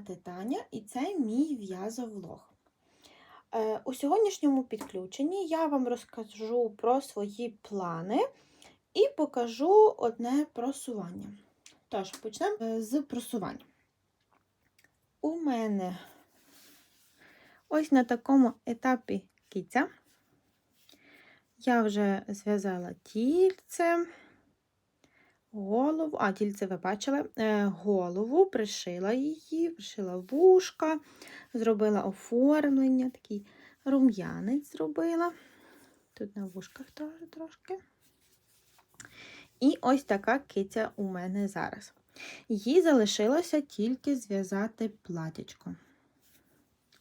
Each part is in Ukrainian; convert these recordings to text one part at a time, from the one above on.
звати Таня і це мій в'язовлог. Е, У сьогоднішньому підключенні я вам розкажу про свої плани і покажу одне просування. Тож, почнемо е, з просування. У мене ось на такому етапі киця. Я вже зв'язала тільце, голову, а тільце ви бачили, е, голову, пришила її, пришила вушка, зробила оформлення, такий рум'янець зробила. Тут на вушках теж трошки. І ось така киця у мене зараз. Їй залишилося тільки зв'язати платячко.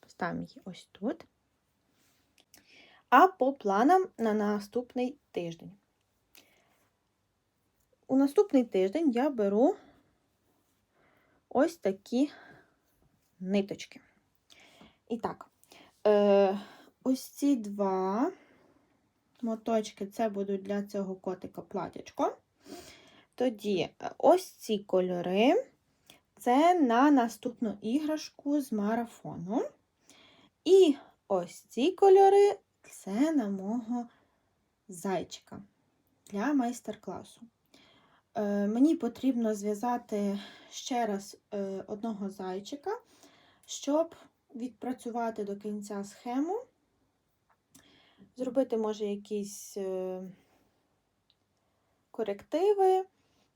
Поставимо її ось тут. А по планам на наступний тиждень. У наступний тиждень я беру ось такі ниточки. І так, е, ось ці два моточки це будуть для цього котика платячко. Тоді е, ось ці кольори це на наступну іграшку з марафону. І ось ці кольори це на мого зайчика для майстер-класу. Е, Мені потрібно зв'язати ще раз е, одного зайчика, щоб відпрацювати до кінця схему, зробити, може, якісь е, корективи,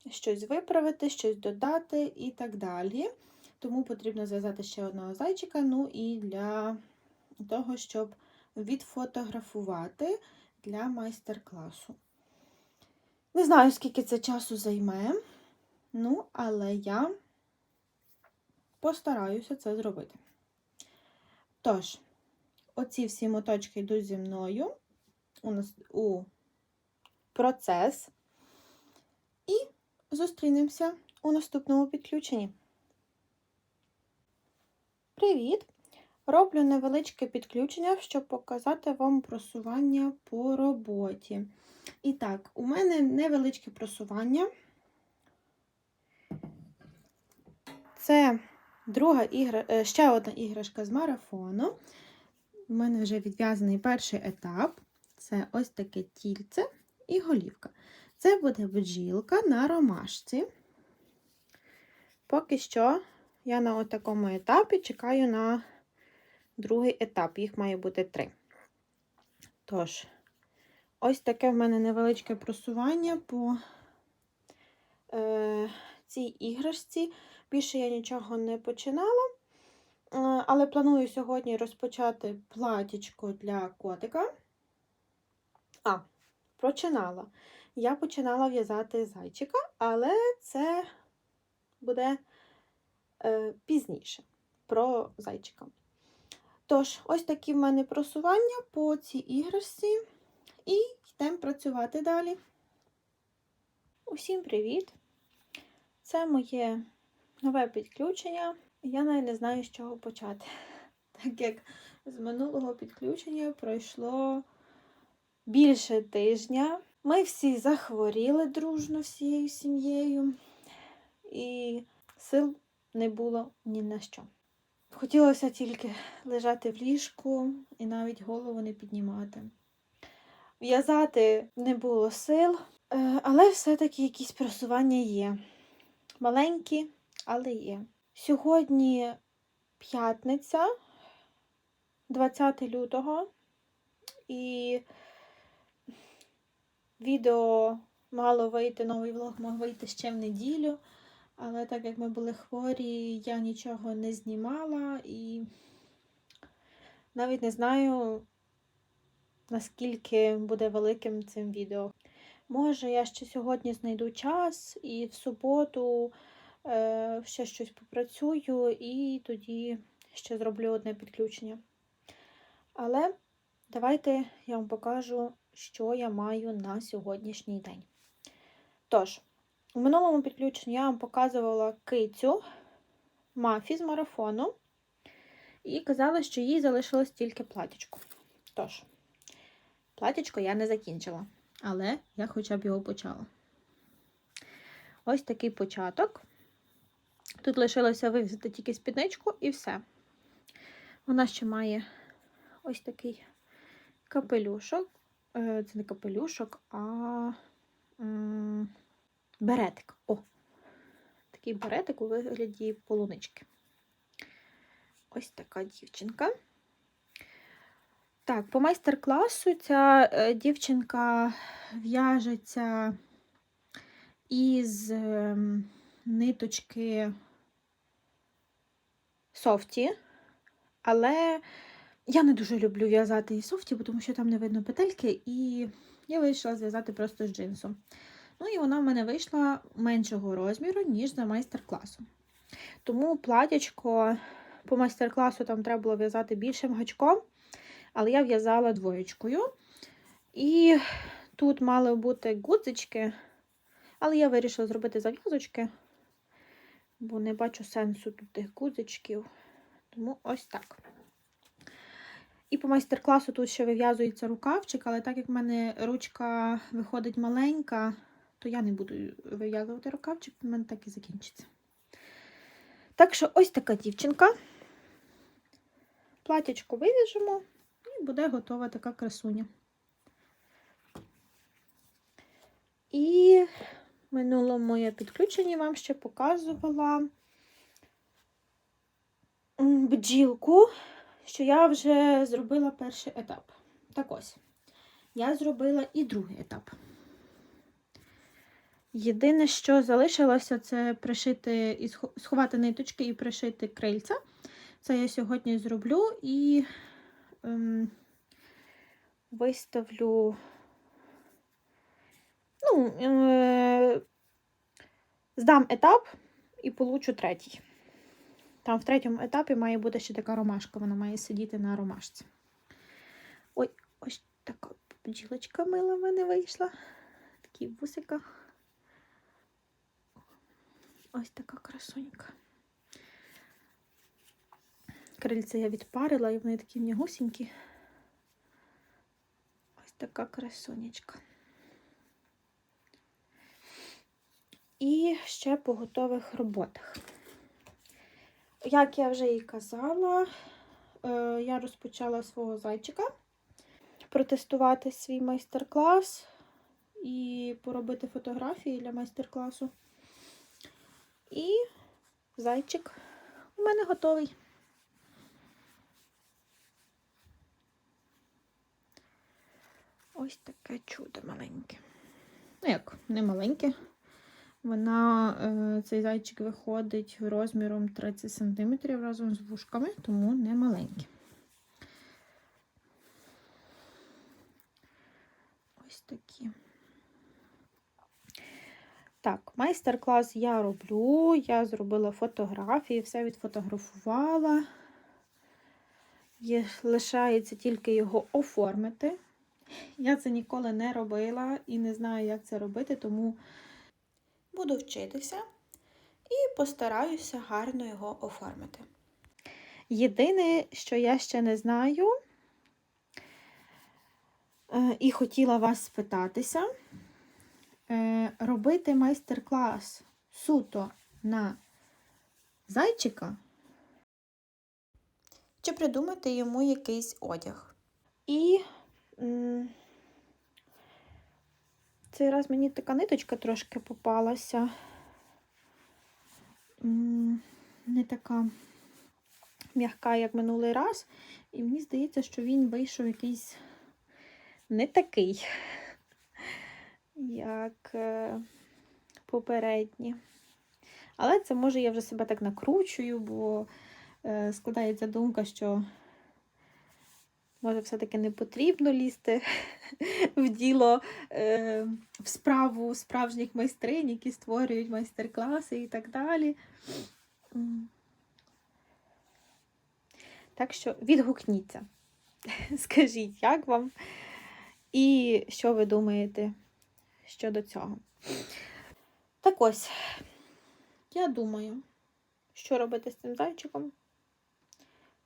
щось виправити, щось додати і так далі. Тому потрібно зв'язати ще одного зайчика, ну і для того, щоб відфотографувати для майстер-класу. Не знаю, скільки це часу займе, ну, але я постараюся це зробити. Тож, оці всі моточки йдуть зі мною у, нас, у процес. І зустрінемося у наступному підключенні. Привіт! Роблю невеличке підключення, щоб показати вам просування по роботі. І так, у мене невеличке просування. Це друга ігра, е, ще одна іграшка з марафону. У мене вже відв'язаний перший етап. Це ось таке тільце і голівка. Це буде бджілка на ромашці. Поки що я на такому етапі чекаю на другий етап, їх має бути три. Тож, ось таке в мене невеличке просування по е, цій іграшці. Більше я нічого не починала, е, але планую сьогодні розпочати платічко для котика. А, починала. Я починала в'язати зайчика, але це буде е, пізніше про зайчика. Тож, ось такі в мене просування по цій іграшці, і йдемо працювати далі. Усім привіт! Це моє нове підключення. Я навіть не знаю, з чого почати. Так як з минулого підключення пройшло більше тижня. Ми всі захворіли дружно всією сім'єю, і сил не було ні на що. Хотілося тільки лежати в ліжку і навіть голову не піднімати. В'язати не було сил, е, але все-таки якісь просування є. Маленькі, але є. Сьогодні п'ятниця, 20 лютого, і відео мало вийти, новий влог мав вийти ще в неділю. Але так як ми були хворі, я нічого не знімала і навіть не знаю, наскільки буде великим цим відео. Може, я ще сьогодні знайду час і в суботу е, ще щось попрацюю, і тоді ще зроблю одне підключення. Але давайте я вам покажу, що я маю на сьогоднішній день. Тож, у минулому підключенні я вам показувала кицю мафі з марафону і казала, що їй залишилось тільки платічко. Тож, платічко я не закінчила, але я хоча б його почала. Ось такий початок. Тут лишилося вивезти тільки спідничку і все. Вона ще має ось такий капелюшок. Е, Це не капелюшок, а беретик. О! Такий беретик у вигляді полунички. Ось така дівчинка. Так, по майстер-класу ця е, дівчинка в'яжеться із ем, ниточки софті, але я не дуже люблю в'язати із софті, тому що там не видно петельки, і я вирішила зв'язати просто з джинсу. Ну і вона в мене вийшла меншого розміру, ніж за майстер-класом. Тому платячко по майстер-класу там треба було в'язати більшим гачком, але я в'язала двоєчкою. І тут мали бути гудзички, але я вирішила зробити зав'язочки, бо не бачу сенсу тут тих гудзичків. Тому ось так. І по майстер-класу тут ще вив'язується рукавчик, але так як в мене ручка виходить маленька, то я не буду вив'язувати рукавчик, в мене так і закінчиться. Так що ось така дівчинка. Платячко вив'яжемо і буде готова така красуня. І в минулому я підключенні вам ще показувала бджілку, що я вже зробила перший етап. Так ось, я зробила і другий етап. Єдине, що залишилося, це пришити і сховати ниточки і пришити крильця. Це я сьогодні зроблю і виставлю. Ну, е, здам етап і получу третій. Там в третьому етапі має бути ще така ромашка, вона має сидіти на ромашці. Ой, ось така бджілочка мила в мене вийшла. Такі вусика. Ось така красунька. Крильця я відпарила, і вони такі м'ягусінькі. Ось така красунечка. І ще по готових роботах. Як я вже і казала, е, я розпочала свого зайчика протестувати свій майстер-клас і поробити фотографії для майстер-класу. І зайчик у мене готовий. Ось таке чудо маленьке. Ну як, не маленьке. Вона, е, цей зайчик виходить розміром 30 см разом з вушками, тому не маленьке. Ось такі. Так, майстер-клас я роблю, я зробила фотографії, все відфотографувала. Є, лишається тільки його оформити. Я це ніколи не робила і не знаю, як це робити, тому буду вчитися і постараюся гарно його оформити. Єдине, що я ще не знаю, е, і хотіла вас спитатися, е, робити майстер-клас суто на зайчика, чи придумати йому якийсь одяг. І цей раз мені така ниточка трошки попалася. Не така м'яка, як минулий раз. І мені здається, що він вийшов якийсь не такий, як е, попередні. Але це може я вже себе так накручую, бо е, складається думка, що може все-таки не потрібно лізти в діло, е, в справу справжніх майстринь, які створюють майстер-класи і так далі. Так що відгукніться. Скажіть, як вам і що ви думаєте щодо цього. Так ось, я думаю, що робити з цим зайчиком.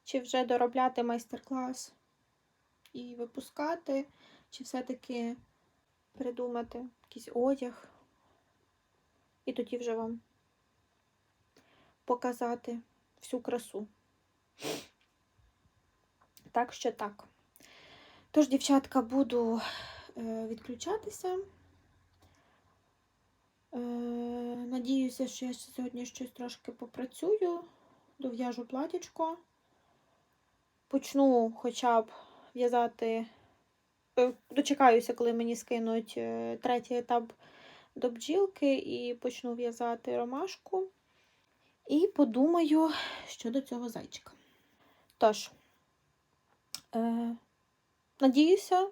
Чи вже доробляти майстер-клас і випускати, чи все-таки придумати якийсь одяг. І тоді вже вам показати всю красу. Так що так. Тож, дівчатка, буду е, відключатися. Е, надіюся, що я сьогодні щось трошки попрацюю, дов'яжу платічко. Почну хоча б в'язати, е, дочекаюся, коли мені скинуть е, третій етап до бджілки, і почну в'язати ромашку. І подумаю щодо цього зайчика. Тож, е, надіюся,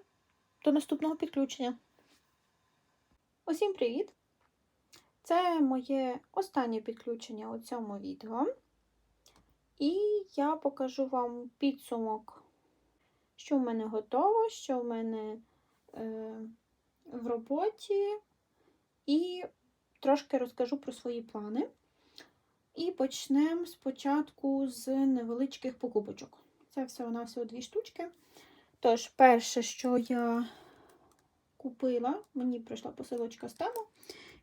до наступного підключення. Усім привіт! Це моє останнє підключення у цьому відео. І я покажу вам підсумок, що в мене готово, що в мене е, в роботі, і трошки розкажу про свої плани. І почнемо спочатку з невеличких покупочок. Це всього-навсього дві штучки. Тож, перше, що я купила, мені прийшла посилочка з тему,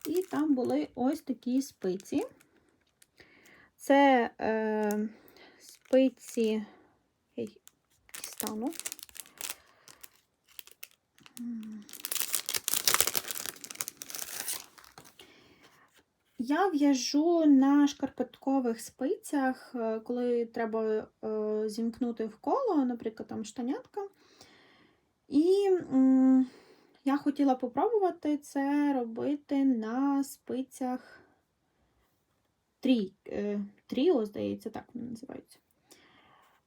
і там були ось такі спиці. Це е, спиці дістану. Я в'яжу на шкарпеткових спицях, е, коли треба е, зімкнути в коло, наприклад, там штанятка. І я хотіла попробувати це робити на спицях трі, е, тріо, здається, так вони називаються.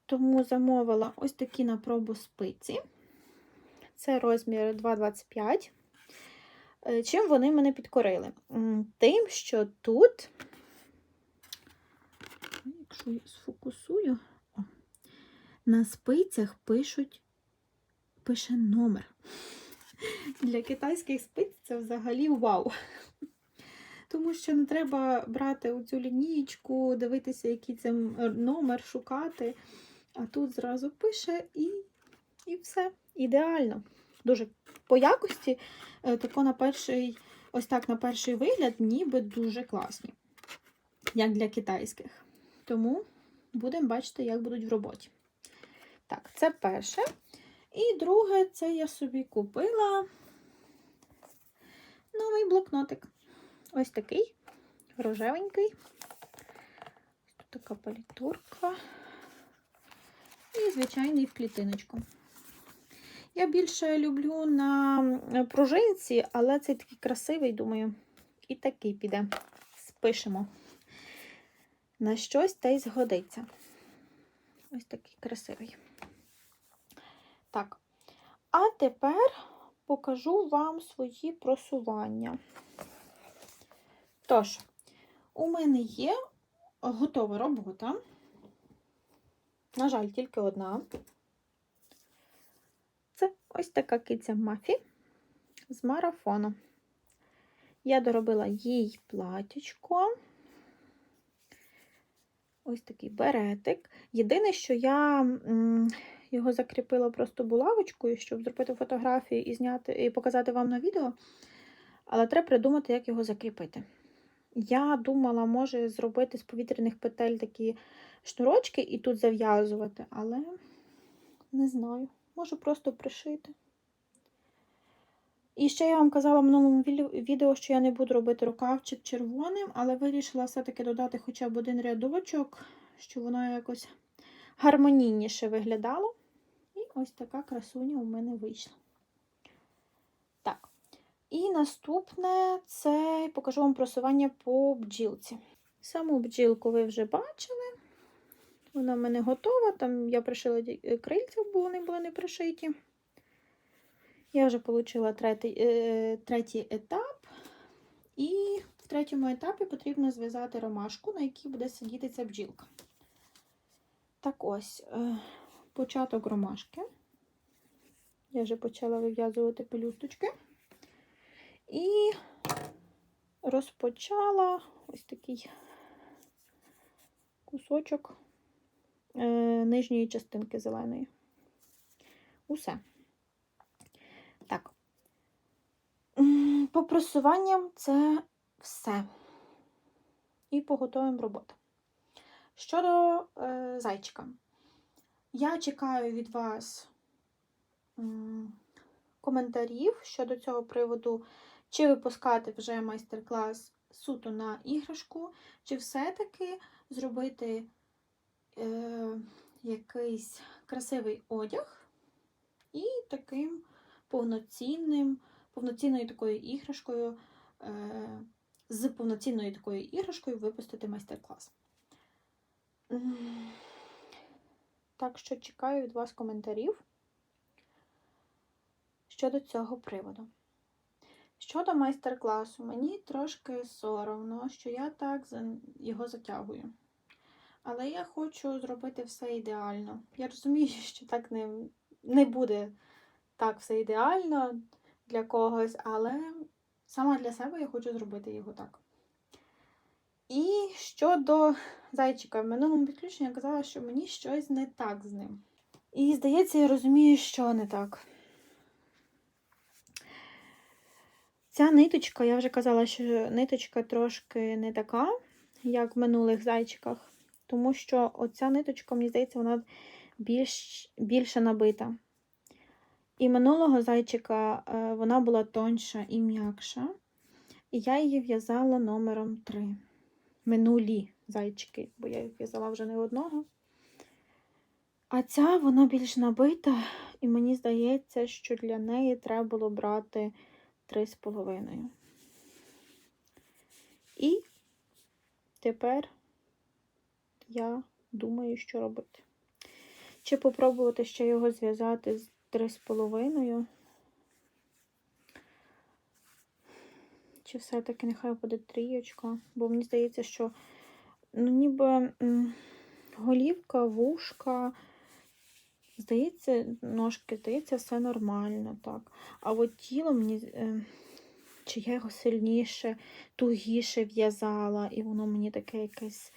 Тому замовила ось такі на пробу спиці. Це розмір 2,25. Е, Чим вони мене підкорили? Тим, що тут, якщо я сфокусую, на спицях пишуть, пише номер. Для китайських спиць це взагалі вау. Тому що не треба брати цю лінієчку, дивитися, який це номер, шукати. А тут зразу пише і, і все. Ідеально. Дуже по якості, е, тако на перший, ось так на перший вигляд, ніби дуже класні, як для китайських. Тому будемо бачити, як будуть в роботі. Так, це перше. І друге, це я собі купила новий блокнотик. Ось такий рожевенький. Тут така палітурка. І звичайний в клітиночку. Я більше люблю на пружинці, але цей такий красивий, думаю, і такий піде. Спишемо. На щось та й згодиться. Ось такий красивий. Так. А тепер покажу вам свої просування. Тож, у мене є готова робота. На жаль, тільки одна. Це ось така киця Мафі з марафону. Я доробила їй платічко. Ось такий беретик. Єдине, що я його закріпила просто булавочкою, щоб зробити фотографію і зняти, і показати вам на відео. Але треба придумати, як його закріпити. Я думала, може зробити з повітряних петель такі шнурочки і тут зав'язувати, але не знаю. Можу просто пришити. І ще я вам казала в минулому відео, що я не буду робити рукавчик червоним, але вирішила все-таки додати хоча б один рядочок, щоб воно якось гармонійніше виглядало. І ось така красуня у мене вийшла. Так. І наступне це покажу вам просування по бджілці. Саму бджілку ви вже бачили. Вона в мене готова. Там я пришила крильця, бо вони були не пришиті. Я вже отримала третій, е, третій етап. І в третьому етапі потрібно зв'язати ромашку, на якій буде сидіти ця бджілка. Так ось, е, початок ромашки. Я вже почала вив'язувати пелюсточки. І розпочала ось такий кусочок е, нижньої частинки зеленої. Усе. Так. По просуванням це все. І по готовим. Щодо е, зайчика, я чекаю від вас м, коментарів щодо цього приводу, чи випускати вже майстер-клас суто на іграшку, чи все-таки зробити е, якийсь красивий одяг і таким повноцінним, повноцінною такою іграшкою, е, з повноцінною такою іграшкою випустити майстер-клас. Так що чекаю від вас коментарів щодо цього приводу. Щодо майстер-класу, мені трошки соромно, що я так його затягую. Але я хочу зробити все ідеально. Я розумію, що так не, не буде так все ідеально для когось, але саме для себе я хочу зробити його так. І щодо зайчика, в минулому підключенні я казала, що мені щось не так з ним. І здається, я розумію, що не так. Ця ниточка, я вже казала, що ниточка трошки не така, як в минулих зайчиках, тому що оця ниточка, мені здається, вона більш, більше набита. І минулого зайчика е, вона була тоньша і м'якша. І я її в'язала номером 3. Минулі зайчики, бо я їх в'язала вже не одного. А ця вона більш набита, і мені здається, що для неї треба було брати 3,5. І тепер я думаю, що робити. Чи попробувати ще його зв'язати з 3,5. Чи все-таки нехай буде трієчка, бо мені здається, що ну, ніби голівка, вушка, здається, ножки, здається, все нормально, так. А от тіло мені, е, чи я його сильніше, тугіше в'язала, і воно мені таке якесь,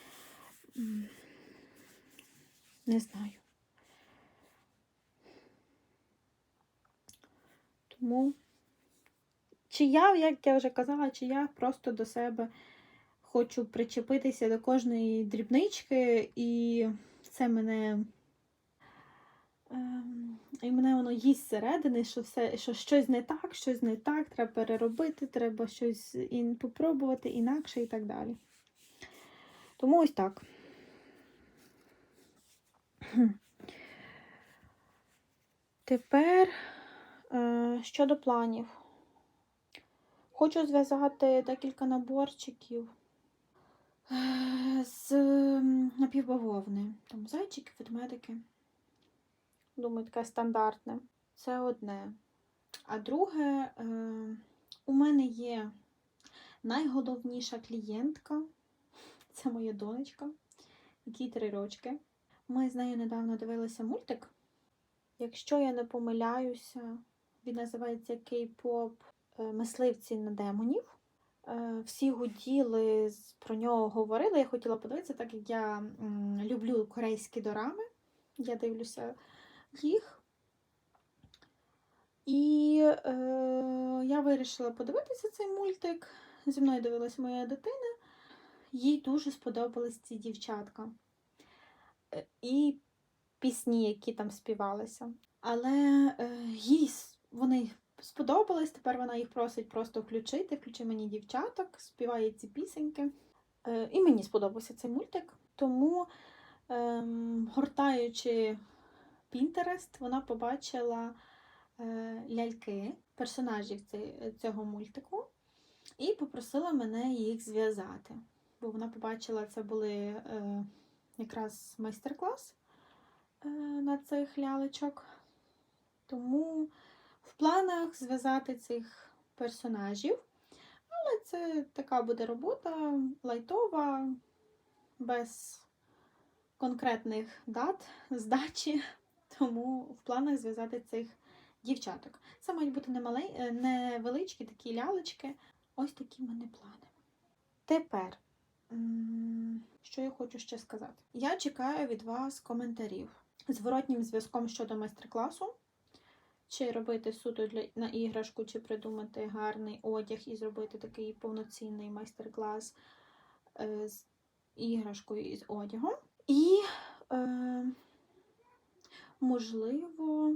не знаю. Тому, чи я, як я вже казала, чи я просто до себе хочу причепитися до кожної дрібнички, і це мене. ем, І мене воно їсть зсередини, що все, що щось не так, щось не так, треба переробити, треба щось попробувати інакше і так далі. Тому ось так. Тепер е, щодо планів. Хочу зв'язати декілька наборчиків е, з напівбавовни. Там зайчики, ведмедики. Думаю, таке стандартне. Це одне. А друге, е, у мене є найголовніша клієнтка. Це моя донечка, якій три рочки. Ми з нею недавно дивилися мультик. Якщо я не помиляюся, він називається Кей-поп е, Мисливці на демонів. Е, Всі гуділи, про нього говорили. Я хотіла подивитися, так як я люблю корейські дорами. Я дивлюся їх. І е, я вирішила подивитися цей мультик. Зі мною дивилась моя дитина. Їй дуже сподобались ці дівчатка. Е, І пісні, які там співалися. Але е, їй вони сподобались, тепер вона їх просить просто включити, включи мені дівчаток, співає ці пісеньки. Е, і мені сподобався цей мультик. Тому, ем, гортаючи Pinterest, вона побачила е, ляльки, персонажів цього мультику, і попросила мене їх зв'язати. Бо вона побачила, це були е, якраз майстер-клас е, на цих лялечок. Тому в планах зв'язати цих персонажів. Але це така буде робота лайтова, без конкретних дат, здачі. Тому в планах зв'язати цих дівчаток. Це мають бути не малей, е, невеличкі такі лялечки. Ось такі в мене плани. Тепер, що я хочу ще сказати? Я чекаю від вас коментарів зворотнім зв'язком щодо майстер-класу. Чи робити суто для, на іграшку, чи придумати гарний одяг і зробити такий повноцінний майстер-клас е, з іграшкою і з одягом. І, е, можливо,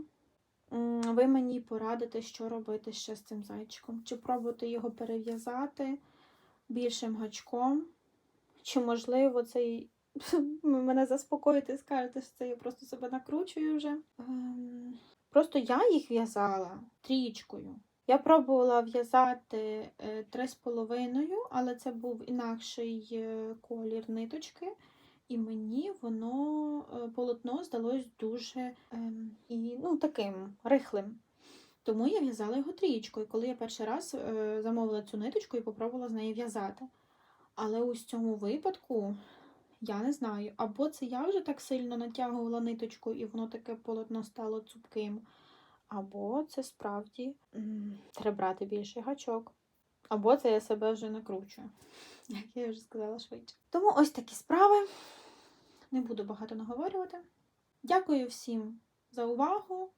ви мені порадите, що робити ще з цим зайчиком. Чи пробувати його перев'язати більшим гачком, чи, можливо, ви мене заспокоїте і скажете, що це я просто себе накручую вже. Ем, Просто я їх в'язала трічкою. Я пробувала в'язати е, три з половиною, але це був інакший е, колір ниточки, і мені воно е, полотно здалось дуже ем, і, ну, таким рихлим. Тому я в'язала його трієчкою, коли я перший раз е, замовила цю ниточку і попробувала з нею в'язати. Але ось в цьому випадку я не знаю, або це я вже так сильно натягувала ниточку, і воно таке полотно стало цупким, або це справді треба брати більший гачок. Або це я себе вже накручую, як я вже сказала швидше. Тому ось такі справи. Не буду багато наговорювати. Дякую всім за увагу.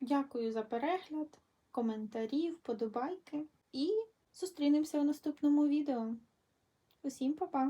Дякую за перегляд, коментарі, вподобайки. І зустрінемося у наступному відео. Усім па-па!